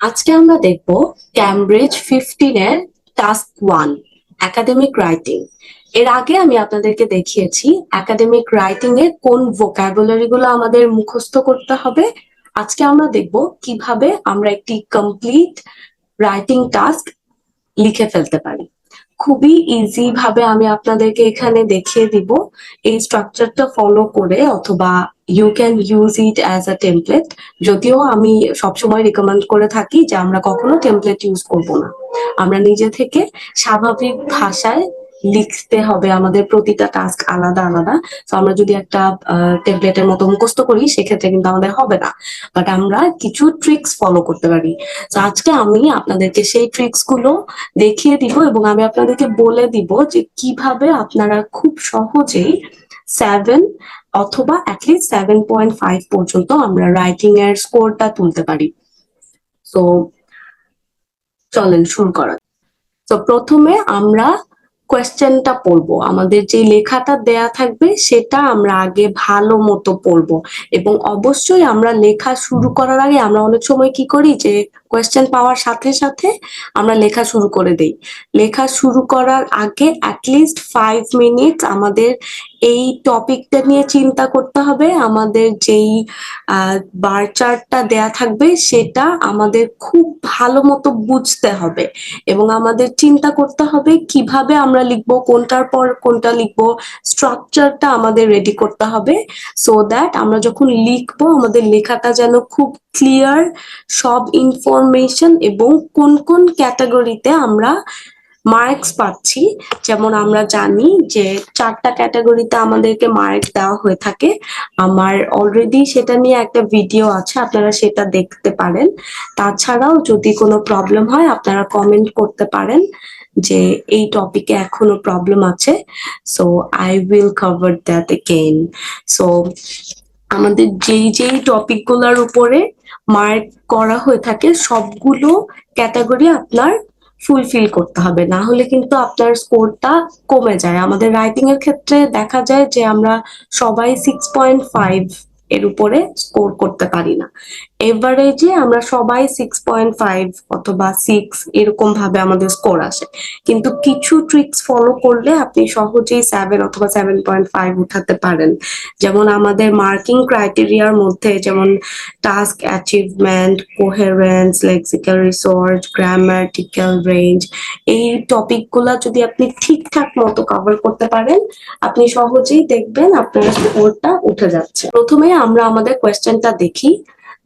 আজকে আমরা দেখব ক্যামব্রিজ ফিফটিন এর টাস্ক ওয়ান একাডেমিক রাইটিং এর আগে আমি আপনাদেরকে দেখিয়েছি একাডেমিক রাইটিং এ কোন ভোকাবুলারি গুলো আমাদের মুখস্থ করতে হবে। আজকে আমরা দেখব কীভাবে আমরা একটি কমপ্লিট রাইটিং টাস্ক লিখে ফেলতে পারি। খুবই ইজি ভাবে আমি আপনাদেরকে এখানে দেখিয়ে দিব। এই স্ট্রাকচারটা ফলো করে অথবা you can use it as a template যদিও আমি সবসময় রিকমেন্ড করে থাকি যে আমরা কখনো টেমপ্লেট ইউজ করব না। আমরা নিজে থেকে স্বাভাবিক ভাষায় লিখতে হবে, আমাদের প্রতিটা টাস্ক আলাদা আলাদা। তো আমরা যদি একটা টেমপ্লেটের মতো মুখস্থ করি, সেক্ষেত্রে কিন্তু আমাদের হবে না। বাট আমরা কিছু ট্রিক্স ফলো করতে পারি। তো আজকে আমি আপনাদেরকে সেই ট্রিক্সগুলো দেখিয়ে দিব এবং আমি আপনাদেরকে বলে দিব যে কীভাবে আপনারা খুব সহজেই সেভেন অথবা অ্যাটলিস্ট সেভেন পয়েন্ট ফাইভ পর্যন্ত আমরা রাইটিং এর স্কোরটা তুলতে পারি। তো চলেন শুরু করা তো প্রথমে আমরা কোয়েশ্চেনটা পড়ব। আমাদের যে লেখাটা দেয়া থাকবে, সেটা আমরা আগে ভালো মতো পড়ব। এবং অবশ্যই আমরা লেখা শুরু করার আগে আমরা অনেক সময় কি করি যে কোয়েশ্চেন পাওয়ার সাথে সাথে আমরা লেখা শুরু করে দেই। লেখা শুরু করার আগে অ্যাটলিস্ট ফাইভ মিনিট আমাদের এই টপিকটা নিয়ে চিন্তা করতে হবে। আমাদের যেই বার চার্টটা দেয়া থাকবে সেটা আমাদের খুব ভালো মতো বুঝতে হবে এবং আমাদের চিন্তা করতে হবে কীভাবে আমরা লিখব, কোনটার পর কোনটা লিখব স্ট্রাকচারটা আমাদের রেডি করতে হবে সো দ্যাট আমরা যখন লিখব আমাদের লেখাটা যেন খুব ক্লিয়ার সব ইনফরমেশন এবং কোন কোন ক্যাটাগরিতে আমরা মার্কস পাচ্ছি। যেমন আমরা জানি যে চারটা ক্যাটাগরিতে আমাদেরকে মার্ক দেওয়া হয়ে থাকে। আমার অলরেডি সেটা নিয়ে একটা ভিডিও আছে, আপনারা সেটা দেখতে পারেন। তাছাড়াও যদি কোনো প্রবলেম হয়, আপনারা কমেন্ট করতে পারেন যে এই টপিকে এখনও প্রবলেম আছে। So I will cover that again so আমাদের যেই যেই টপিকগুলোর উপরে মার্ক করা হয়ে থাকে, সবগুলো ক্যাটাগরি আপনার ফুলফিল করতে হবে। না হলে কিন্তু আপনার স্কোরটা কমে যায়। আমাদের রাইটিং এর ক্ষেত্রে দেখা যায় যে আমরা সবাই সিক্স পয়েন্ট ফাইভ এর উপরে স্কোর করতে পারি না। এভারেজে আমরা সবাই সিক্স পয়েন্ট ফাইভ অথবা সিক্স এরকম ভাবে আমাদের স্কোর আসে। কিন্তু কিছু ট্রিক্স ফলো করলে আপনি সহজেই সেভেন অথবা সেভেন পয়েন্ট ফাইভ উঠাতে পারেন। যেমন আমাদের মার্কিং ক্রাইটেরিয়ার মধ্যে যেমন task achievement coherence lexical resource grammatical range এই টপিকগুলা যদি আপনি ঠিকঠাক মতো কভার করতে পারেন, আপনি সহজেই দেখবেন আপনার স্কোরটা উঠে যাচ্ছে। প্রথমে আমরা আমাদের কোয়েশ্চেনটা দেখি।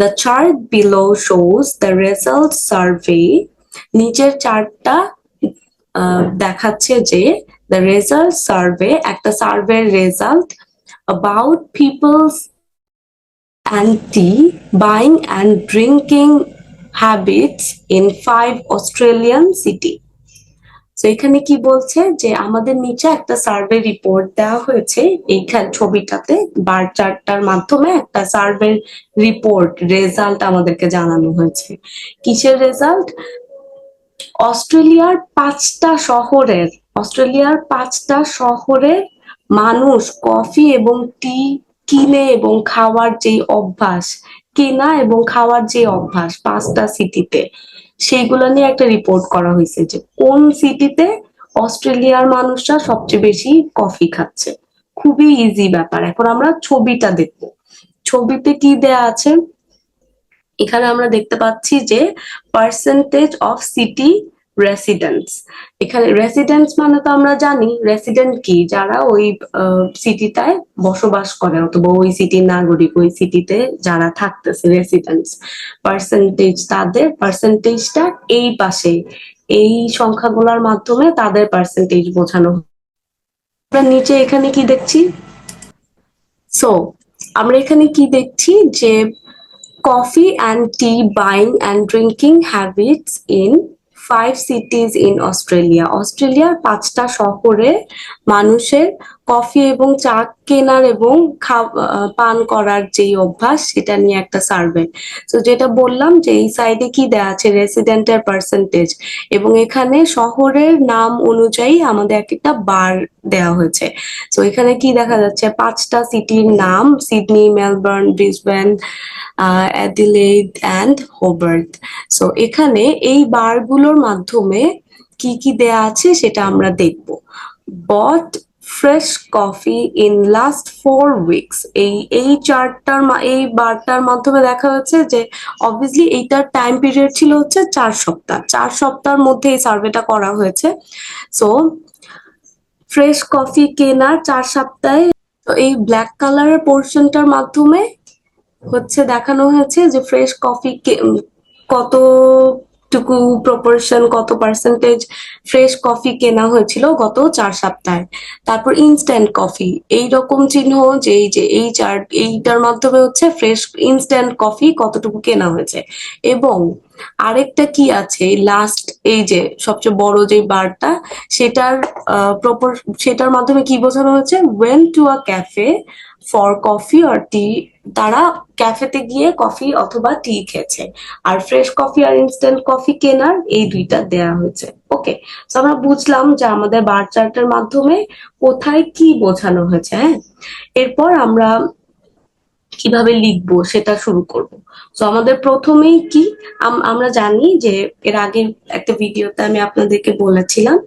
The chart below shows the result survey নিচের চার্টটা দেখাচ্ছে যে the result survey একটা সার্ভের result about people's and tea buying and drinking habits in five Australian city তো এখানে কি বলছে যে আমাদের নিচে একটা সার্ভে রিপোর্ট দেওয়া হয়েছে। এইখান ছবিটাতে বার চার্টটার মাধ্যমে একটা সার্ভে রিপোর্ট রেজাল্ট আমাদেরকে জানানো হয়েছে। কিসের রেজাল্ট অস্ট্রেলিয়ার পাঁচটা শহরের, অস্ট্রেলিয়ার পাঁচটা শহরের মানুষ কফি এবং টি কিনে এবং খাওয়ার যে অভ্যাস, কেনা এবং খাওয়ার যে অভ্যাস পাঁচটা সিটিতে সেইগুলো নিয়ে একটা রিপোর্ট করা হয়েছে যে কোন সিটিতে অস্ট্রেলিয়ার মানুষরা সবচেয়ে বেশি কফি খাচ্ছে। খুবই ইজি ব্যাপার। এখন আমরা ছবিটা দেখব। ছবিতে কি দেয়া আছে? এখানে আমরা দেখতে পাচ্ছি যে পার্সেন্টেজ অফ সিটি রেসিডেন্টস এখানে রেসিডেন্টস মানে তো আমরা জানি রেসিডেন্ট কি? যারা ওই সিটিটায় বসবাস করে, অথবা ওই সিটির নাগরিক, ওই সিটিতে যারা থাকতেছে রেসিডেন্টস পার্সেন্টেজ তাদের পার্সেন্টেজটা এই পাশে। এই সংখ্যাগুলোর মাধ্যমে তাদের পার্সেন্টেজ বোঝানো আমরা নিচে এখানে কি দেখছি? সো আমরা এখানে কি দেখছি যে coffee and tea buying and drinking habits in five cities in Australia অস্ট্রেলিয়ার পাঁচটা শহরে মানুষের কফি এবং চা কেনার এবং পান করার যেই অভ্যাস, সেটা নিয়ে একটা সার্ভে। তো যেটা বললাম যে এই সাইডে কি দেওয়া আছে? রেসিডেন্টের পার্সেন্টেজ। এবং এখানে শহরের নাম অনুযায়ী আমাদের এক একটা বার দেওয়া হয়েছে। তো এখানে কি দেখা যাচ্ছে? পাঁচটা সিটির নাম, Sydney, Melbourne, Brisbane Adelaide and Hobart. So এখানে এই বারগুলোর মাধ্যমে কি কি দেয়া আছে সেটা আমরা দেখব। Bought fresh coffee in last four weeks এই এই চার্টটার এই বারটার মাধ্যমে দেখা হচ্ছে যে অবভিয়াসলি এইটার টাইম পিরিয়ড ছিল হচ্ছে চার সপ্তাহ। চার সপ্তাহের মধ্যে এই সার্ভেটা করা হয়েছে। সো ফ্রেশ কফি কেনার চার সপ্তাহে, তো এই ব্ল্যাক কালারের পোর্শনটার মাধ্যমে হচ্ছে দেখানো হয়েছে যে ফ্রেশ কফি কতটুকু প্রপোর্শন কত পার্সেন্টেজ ফ্রেশ কফি কেনা হয়েছিল গত চার সপ্তাহে। তারপর ইনস্ট্যান্ট কফি এই রকম চিহ্ন যে এই যে এই চার, এইটার মাধ্যমে হচ্ছে ফ্রেশ ইনস্ট্যান্ট কফি কতটুকু কেনা হয়েছে। এবং আরেকটা কি আছে লাস্ট এই যে সবচেয়ে বড় যে বারটা, সেটার সেটার মাধ্যমে কি বোঝানো হয়েছে? Went to a cafe for coffee or tea তারা ক্যাফেতে গিয়ে কফি অথবা টি খেয়েছে। আর ফ্রেশ কফি আর ইনস্ট্যান্ট কফি কেনার এই দুইটা দেয়া হয়েছে। ওকে তো আমরা বুঝলাম যে আমাদের বার চার্টের মাধ্যমে কোথায় কি বোঝানো হয়েছে হ্যাঁ? এরপর আমরা কীভাবে লিখব সেটা শুরু করব। তো আমাদের প্রথমেই কি, আম- আমরা জানি যে এর আগের একটা ভিডিওতে আমি আপনাদেরকে বলেছিলাম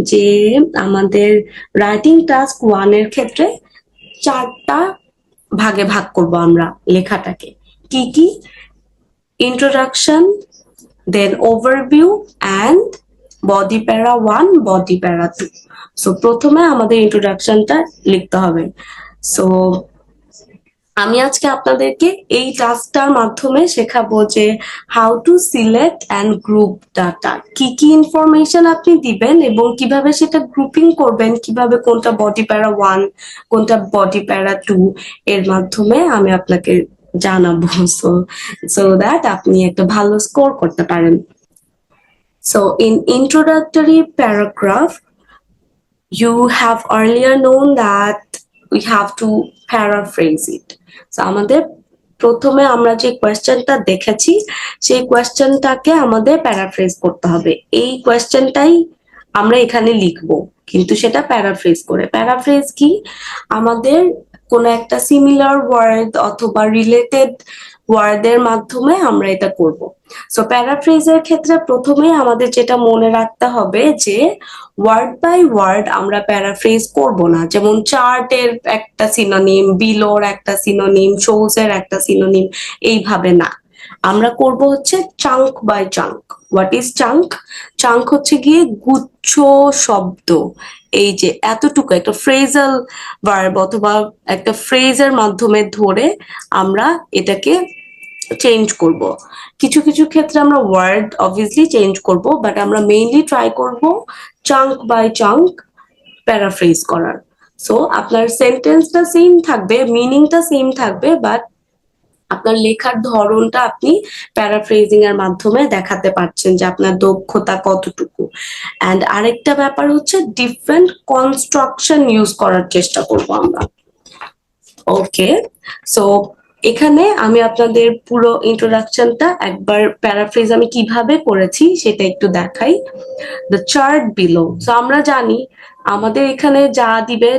যে আমাদের রাইটিং টাস্ক ওয়ানের ক্ষেত্রে চারটা ভাগে ভাগ করব আমরা লেখাটাকে। কি কি? Introduction then overview and body para one body para two so প্রথমে আমাদের ইন্ট্রোডাকশনটা লিখতে হবে। সো আমি আজকে আপনাদেরকে এই টাস্কটার মাধ্যমে শেখাবো যে how to select and group data কি কি ইনফরমেশন আপনি দিবেন এবং কীভাবে সেটা গ্রুপিং করবেন, কীভাবে কোনটা বডি প্যারা ওয়ান কোনটা বডি প্যারা টু এর মাধ্যমে আমি আপনাকে জানাব। সো সো দ্যাট আপনি একটা ভালো স্কোর করতে পারেন। So in introductory paragraph you have earlier known that we have to paraphrase it so, আমাদের প্রথমে আমরা যে কোয়েশ্চেনটা দেখেছি, সেই কোয়েশ্চেনটাকে আমাদের প্যারাফ্রেজ করতে হবে। এই কোয়েশ্চেনটাই আমরা এখানে লিখব, কিন্তু সেটা প্যারাফ্রেজ করে। প্যারাফ্রেজ কি? আমাদের কোনো একটা সিমিলার ওয়ার্ড অথবা রিলেটেড ওয়ার্ডের মাধ্যমে আমরা এটা করব। সো প্যারাফ্রেজের ক্ষেত্রে প্রথমে আমাদের যেটা মনে রাখতে হবে যে ওয়ার্ড বাই ওয়ার্ড আমরা প্যারাফ্রেজ করব না। যেমন চার্টের একটা সিনোনিম বিলোর একটা সিনোনিম শোজ এর একটা সিনোনিম এইভাবে না। আমরা করব হচ্ছে chunk by chunk what is chunk chunk হচ্ছে গিয়ে গুচ্ছ শব্দ। এই যে এতটুকু একটা ফ্রেজাল ভার্ব অথবা একটা ফ্রেজের মাধ্যমে ধরে আমরা এটাকে চেঞ্জ করব। কিছু কিছু ক্ষেত্রে আমরা ওয়ার্ড অবভিয়াসলি চেঞ্জ করব বাট আমরা মেইনলি ট্রাই করব চাঙ্ক বাই চাঙ্ক প্যারাফ্রেজ করার। সো আপনার সেন্টেন্সটা সেম থাকবে মিনিংটা সেম থাকবে বাট আপনার লেখার ধরনটা আপনি প্যারাফ্রেজিং এর মাধ্যমে দেখাতে পারছেন যে আপনার দক্ষতা কতটুকু। অ্যান্ড আরেকটা ব্যাপার হচ্ছে ডিফারেন্ট কনস্ট্রাকশন ইউজ করার চেষ্টা করব আমরা। ওকে সো এখানে আমি আপনাদের পুরো ইন্ট্রোডাকশনটা একবার প্যারাফ্রেজ আমি কীভাবে করেছি সেটা একটু দেখাই। দ্য চার্ট বিলো সো আমরা জানি আমাদের এখানে যা দিবে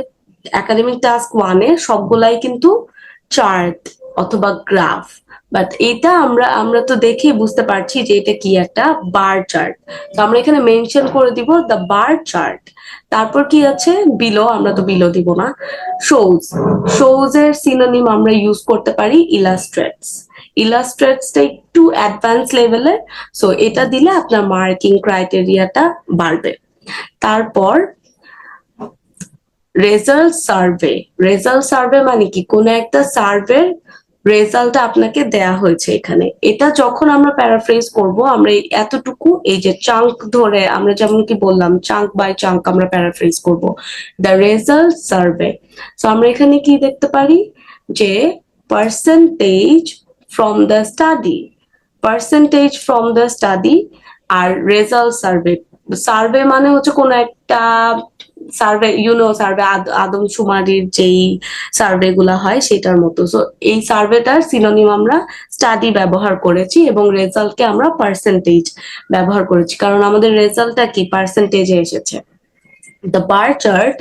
একাডেমিক টাস্ক ওয়ানে সবগুলাই কিন্তু চার্ট অথবা গ্রাফ বাট এটা আমরা আমরা তো দেখেই বুঝতে পারছি যে এটা কি একটা বার চার্ট তো আমরা এখানে মেনশন করে দিব দ্য বার চার্ট তারপর কি আছে? বিলো আমরা তো বিলো দিব না। শোজ শোজ এর সিনোনিম আমরা ইউজ করতে পারি ইলাস্ট্রেটস ইলাস্ট্রেটসটা একটু অ্যাডভান্স লেভেলের সো এটা দিলে আপনার মার্কিং ক্রাইটেরিয়াটা বাড়বে। তারপর রেজাল্ট সার্ভে রেজাল্ট সার্ভে মানে কি? কোনো একটা সার্ভের রেজাল্টটা আপনাকে দেয়া হয়েছে এখানে। এটা যখন আমরা প্যারাফ্রেজ করব, আমরা এতটুকু, এই যে চাঙ্ক ধরে, আমরা যেমন কি বললাম চাঙ্ক বাই চাঙ্ক আমরা প্যারাফ্রেজ করব। দ্য রেজাল্ট সার্ভে তো আমরা এখানে কি দেখতে পারি? যে percentage from the study percentage from the study R result survey survey মানে হচ্ছে কোনো একটা সার্ভে ইউনো সার্ভে আদম সুমারির যেই সার্ভে গুলা হয় সেটার মতো। সো এই সার্ভেটার সিনোনিম আমরা স্টাডি ব্যবহার করেছি এবং রেজাল্টকে আমরা পার্সেন্টেজ ব্যবহার করেছি। কারণ আমাদের রেজাল্টটা কি? পার্সেন্টেজে এসেছে। The bar chart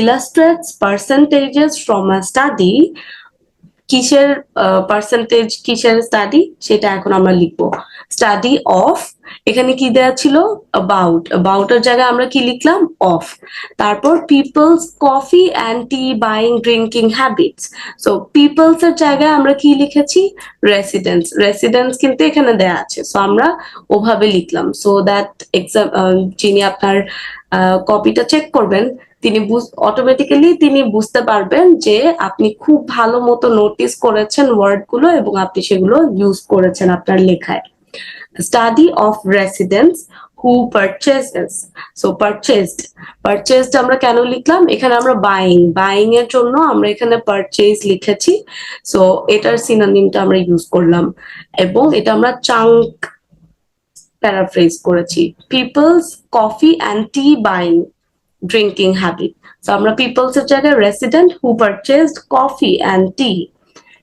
illustrates percentages from a study কিসের পার্সেন্টেজ কিসের স্টাডি সেটা এখন আমরা লিখব। স্টাডি অফ এখানে কি দেওয়া ছিল? অ্যাবাউট অ্যাবাউটের জায়গায় আমরা কি লিখলাম? অফ তারপর people's coffee and tea buying drinking habits so people's এর জায়গায় আমরা কি লিখেছি? রেসিডেন্স রেসিডেন্স কিন্তু এখানে দেয়া আছে। সো আমরা ওভাবে লিখলাম। সো দ্যাট এক্সাম যিনি আপনার কপিটা চেক করবেন তিনি অটোমেটিক্যালি তিনি বুঝতে পারবেন যে আপনি খুব ভালো মতো নোটিস করেছেন ওয়ার্ডগুলো এবং আপনি সেগুলো ইউজ করেছেন আপনার লেখায়। Study of residence who purchases so purchased purchased আমরা কেন লিখলাম? এখানে আমরা বাইং বাইং এর জন্য আমরা এখানে পারচেজ লিখেছি সো এটার সিনোনিমটা আমরা ইউজ করলাম এবং এটা আমরা চাঙ্ক প্যারাফ্রেজ করেছি। People's coffee and tea buying drinking habit so আমরা পিপলস এর জায়গায় resident who purchased coffee and tea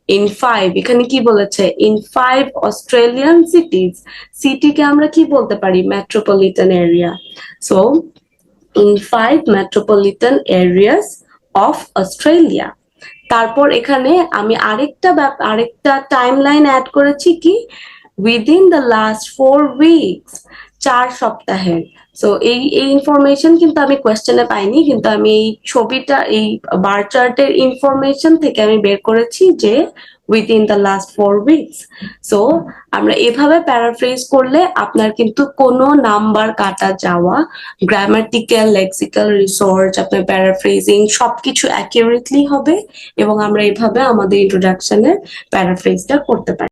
in five এখানে কি বলেছে? ইন ফাইভ অস্ট্রেলিয়ান সিটিজ সিটিকে আমরা কি বলতে পারি? Metropolitan area so in five metropolitan areas of Australia তারপর এখানে আমি আরেকটা আরেকটা টাইম লাইন অ্যাড করেছি কি? Within the last four weeks চার সপ্তাহের। সো এই এই ইনফরমেশন কিন্তু আমি কোয়েশ্চেনে পাইনি, কিন্তু আমি এই ছবিটা, এই বার চার্টের ইনফরমেশন থেকে আমি বের করেছি যে within the last four weeks so আমরা এভাবে প্যারাফ্রেজ করলে আপনার কিন্তু কোনো নাম্বার কাটা যাওয়া গ্রামাটিক্যাল লেক্সিক্যাল রিসোর্স আপনার প্যারাফ্রেজিং সবকিছু অ্যাকিউরেটলি হবে এবং আমরা এভাবে আমাদের ইন্ট্রোডাকশনের প্যারাফ্রেজটা করতে পারি।